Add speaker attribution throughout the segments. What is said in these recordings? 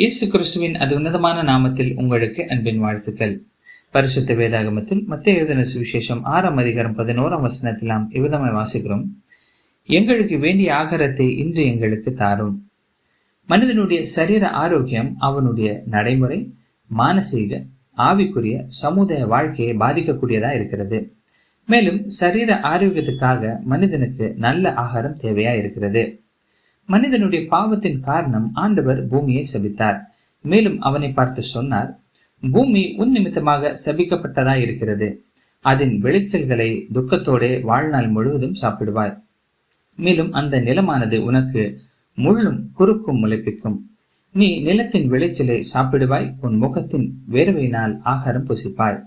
Speaker 1: இயேசு கிறிஸ்துவின் அது உன்னதமான நாமத்தில் உங்களுக்கு அன்பின் வாழ்த்துக்கள். பரிசுத்த வேதாகமத்தில் மத்திய எழுதின சுவிசேஷம் ஆறாம் அதிகாரம் பதினோராம் வசனத்தில் நாம் இவ்விதமாய் வாசிக்கிறோம். எங்களுக்கு வேண்டிய ஆகாரத்தை இன்று எங்களுக்கு தாரும். மனிதனுடைய சரீர ஆரோக்கியம் அவனுடைய நடைமுறை மானசீக ஆவிக்குரிய சமுதாய வாழ்க்கையை பாதிக்கக்கூடியதா இருக்கிறது. மேலும் சரீர ஆரோக்கியத்துக்காக மனிதனுக்கு நல்ல ஆகாரம் தேவையா இருக்கிறது. மனிதனுடைய பாவத்தின் காரணம் ஆண்டவர் பூமியை சபித்தார். மேலும் அவனை பார்த்து சொன்னார் பூமி உன் நிமித்தமாக சபிக்கப்பட்டதா இருக்கிறது அதன் விளைச்சல்களை துக்கத்தோடே வாழ்நாள் முழுவதும் சாப்பிடுவாய். மேலும் அந்த நிலமானது உனக்கு முள்ளும் குறுக்கும் முளைப்பிக்கும். நீ நிலத்தின் விளைச்சலை சாப்பிடுவாய் உன் முகத்தின் வேர்வையினால் ஆகாரம் புசிப்பாய்.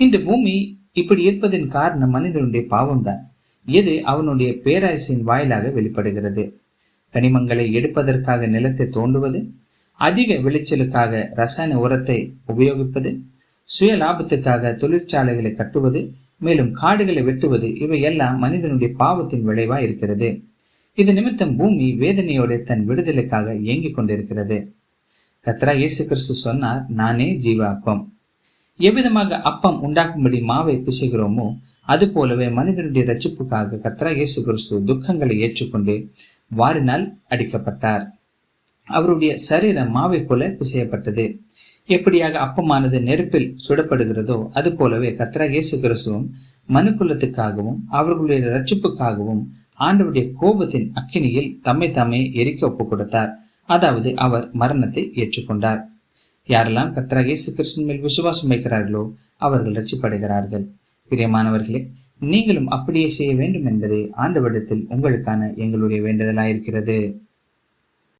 Speaker 1: இன்று பூமி இப்படி இருப்பதின் காரணம் மனிதனுடைய பாவம்தான். இது அவனுடைய பேராசையின் வாயிலாக வெளிப்படுகிறது. கனிமங்களை எடுப்பதற்காக நிலத்தை தோண்டுவது அதிக விளைச்சலுக்காக ரசாயன உரத்தை உபயோகிப்பது சுய லாபத்துக்காக தொழிற்சாலைகளை கட்டுவது மேலும் காடுகளை வெட்டுவது இவை எல்லாம் மனிதனுடைய பாவத்தின் விளைவா இருக்கிறது. இது நிமித்தம் பூமி வேதனையோட தன் விடுதலைக்காக இயங்கிக் கொண்டிருக்கிறது. கத்ரா இயேசு கிறிஸ்து சொன்னார் நானே ஜீவாப்பம் எவ்விதமாக அப்பம் உண்டாக்கும்படி மாவை பிசைகிறோமோ அது போலவே மனிதனுடைய ரட்சிப்புக்காக கத்ரா இயேசு கிறிஸ்து துக்கங்களை ஏற்றுக்கொண்டு வாரினால் அடிக்கப்பட்டார். அவருடைய சரீரம் மாவை போல பிசையப்பட்டது. எப்படியாக அப்பமானது நெருப்பில் சுடப்படுகிறதோ அது போலவே கத்ரா இயேசு கிறிஸ்துவும் மனுக்குலத்துக்காகவும் அவர்களுடைய ரட்சிப்புக்காகவும் ஆண்டவருடைய கோபத்தின் அக்கினியில் தம்மை தம்மை எரிக்க ஒப்பு கொடுத்தார் அதாவது அவர் மரணத்தை ஏற்றுக்கொண்டார். யாரெல்லாம் கத்ரா இயேசு கிருஷ்ணன் மேல் விசுவாசம் வைக்கிறார்களோ அவர்கள் ரட்சிப்படைகிறார்கள் பிரியமானவர்களே நீங்களும் அப்படியே செய்ய வேண்டும் என்பதே ஆண்டவரிடத்தில் உங்களுக்கான எங்களுடைய வேண்டுதலாயிருக்கிறது.